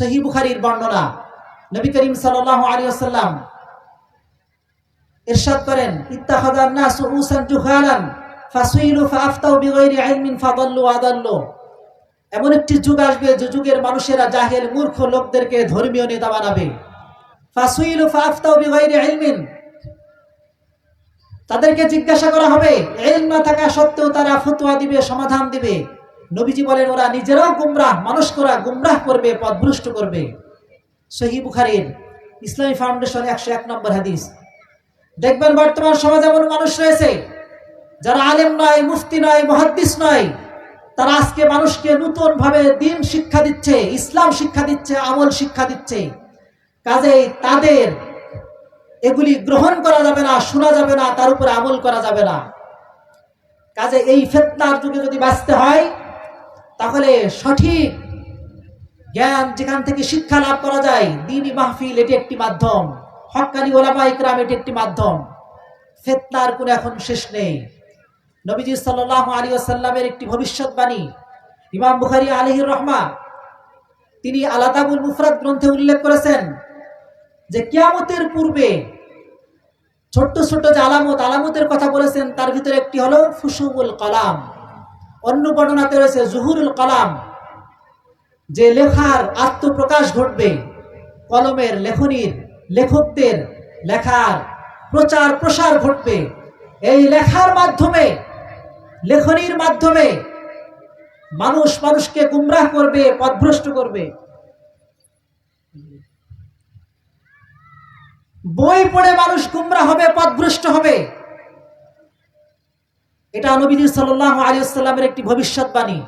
সহি বুখারির বর্ণনা। নবী করিম সাল্লাল্লাহু আলাইহি ওয়াসাল্লাম ইরশাদ করেন ইত্তাখাযান নাস রুসান জুহালান, ফাসুইলু ফাআফতাউ বিগাইরি ইলমিন ফাদাল্লু আদাল্লু। এমন একটি যুগ আসবে যে যুগের মানুষেরা জাহেল, মূর্খ লোকদেরকে ধর্মীয় নেতা বানাবে। ফাসুইলু ফাআফতাউ বিগাইরি ইলমিন। তাদেরকে জিজ্ঞাসা করা হবে এলম না থাকা সত্ত্বেও তারা ফতোয়া দিবে, সমাধান দিবে? নবীজি বলেন, ওরা নিজেরাও গুমরাহ, মানুষকরা গুমরাহ করবে, পথভ্রষ্ট করবে। সহি বুখারীর ইসলামী ফাউন্ডেশন একশো এক নম্বর হাদিস। দেখবেন, বর্তমান সমাজে এমন মানুষ রয়েছে, যারা আলেম নয়, মুফতি নয়, মহাদ্দিস নয়। তারা আজকে মানুষকে নতুন ভাবে দিন শিক্ষা দিচ্ছে, ইসলাম শিক্ষা দিচ্ছে, আমল শিক্ষা দিচ্ছে। কাজেই তাদের এগুলি গ্রহণ করা যাবে না, শোনা যাবে না, তার উপরে আমল করা যাবে না। কাজে এই ফেতনার যুগে যদি বাঁচতে হয় তাহলে সঠিক জ্ঞান যেখান থেকে শিক্ষা লাভ করা যায় দিনী মাহফিল, এটি একটি মাধ্যম। হক্কানি ওলামা ইকরাম, এটি একটি মাধ্যম। ফেতনার কোনো এখন শেষ নেই। নবীজি সাল্লাহ আলী আসাল্লামের একটি ভবিষ্যৎবাণী, ইমাম বুখারি আলহির রহমা, তিনি আলাদাবুল মুফরাদ গ্রন্থে উল্লেখ করেছেন যে কিয়ামতের পূর্বে ছোট্ট ছোট্ট যে আলামত, আলামতের কথা বলেছেন, তার ভিতরে একটি হলো ফুসুবুল কালাম। অন্য বর্ণনাতে রয়েছে জুহুরুল কালাম, যে লেখার আত্মপ্রকাশ ঘটবে। কলমের লেখনীর, লেখকদের লেখার প্রচার প্রসার ঘটবে। এই লেখার মাধ্যমে, লেখনীর মাধ্যমে মানুষ মানুষকে গুমরাহ করবে পথভ্রষ্ট করবে। বই পড়ে মানুষ গুমরা হবে পথভ্রষ্ট হবে। এটা নবীজি সাল্লাহ আলিয়াল্লামের একটি ভবিষ্যৎবাণী।